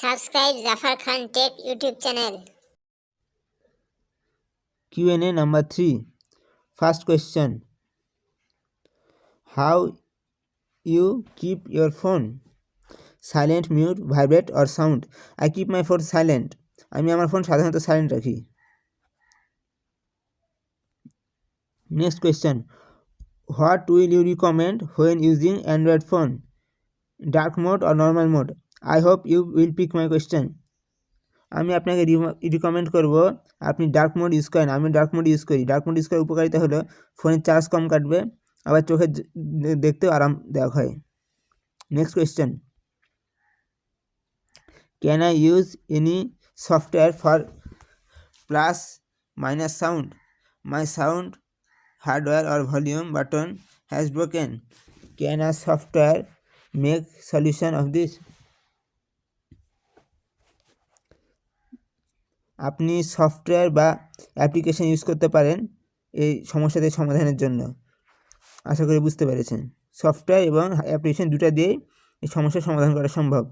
Subscribe Zafar Khan Tech YouTube channel. Q&A number 3. First question. How you keep your phone? Silent, mute, vibrate or sound? I keep my phone silent. আমি আমার phone সাধারণত silent রাখি next question what will you recommend when using Android phone dark mode or normal mode I hope you will pick my question আমি আপনাকে recommend করব, আপনি dark mode use করেন। আমি ডার্ক মোড ইউজ করি। Dark mode use করার উপকারিতা হলো ফোনের চার্জ কম কাটবে, আবার চোখে দেখতেও আরাম দেওয়া হয়। Next question can I use any software for plus minus sound my sound hardware or volume button has broken can a software make solution of this আপনি সফটওয়্যার বা অ্যাপ্লিকেশন ইউজ করতে পারেন এই সমস্যাদের সমাধানের জন্য। আশা করি বুঝতে পেরেছেন। সফটওয়্যার এবং অ্যাপ্লিকেশান দুটা দিয়েই এই সমস্যার সমাধান করা সম্ভব।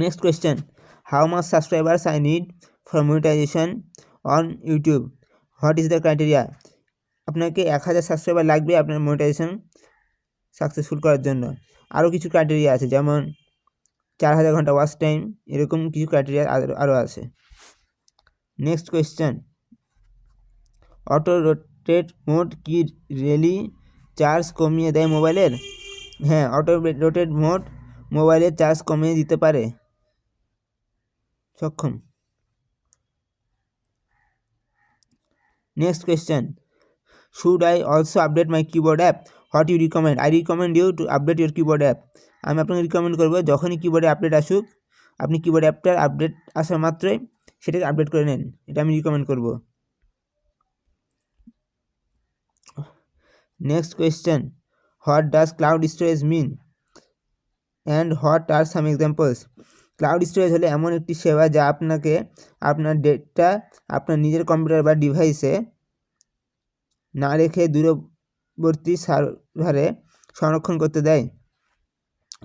Next question how much subscribers I need for monetization on YouTube what is the criteria আপনাকে এক হাজার সাবস্ক্রাইবার লাগবে আপনার মনিটাইজেশন সাকসেসফুল করার জন্য। আরও কিছু ক্রাইটেরিয়া আছে, যেমন চার হাজার ঘণ্টা ওয়াচ টাইম এরকম কিছু ক্রাইটেরিয়া আরও আছে। Next question auto rotate mode কি রিয়েলি চার্জ কমিয়ে দেয় মোবাইলের? হ্যাঁ অটো রোটেট মোড মোবাইলের চার্জ কমিয়ে দিতে পারে। সক্ষম। Next question should I also update my keyboard app what you recommend I recommend you to update your keyboard app আমি আপনাকে রিকমেন্ড করব, যখনই কিবোর্ডে আপডেট আসুক, আপনি কিবোর্ড অ্যাপটার আপডেট আসা মাত্রই সেটাকে আপডেট করে নেন। এটা আমি রিকমেন্ড করব। Next question what does cloud storage mean and what are some examples cloud storage হলে এমন একটি সেবা যা আপনাকে আপনার ডেটা আপনার নিজের কম্পিউটার বা ডিভাইসে না রেখে দূরবর্তী সার্ভারে সংরক্ষণ করতে দেয়।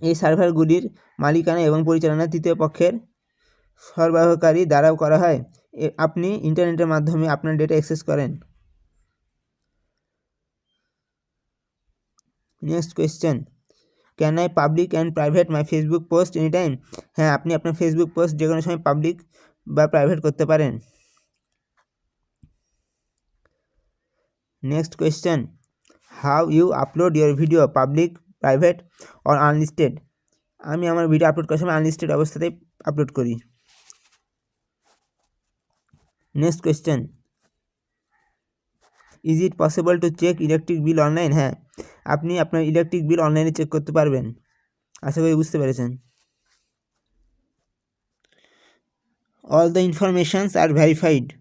এই সার্ভারগুলির মালিকানা এবং পরিচালনা তৃতীয় পক্ষের সরবরাহকারী দ্বারাও করা হয়। আপনি ইন্টারনেটের মাধ্যমে আপনার ডেটা অ্যাক্সেস করেন। Next question. Can I public and private my Facebook post any time হ্যাঁ আপনি আপনার ফেসবুক পোস্ট যে কোনো সময় পাবলিক বা প্রাইভেট করতে পারেন। Next question. How you upload your video public, private, or unlisted? আমি আমার ভিডিও আপলোড করার সময় আনলিস্টেড অবস্থাতেই আপলোড করি। Next question. Is it possible to check electric bill online? হ্যাঁ। আপনি আপনার ইলেকট্রিক বিল অনলাইনে চেক করতে পারবেন। আশা করি বুঝতে পেরেছেন। All the informations are verified.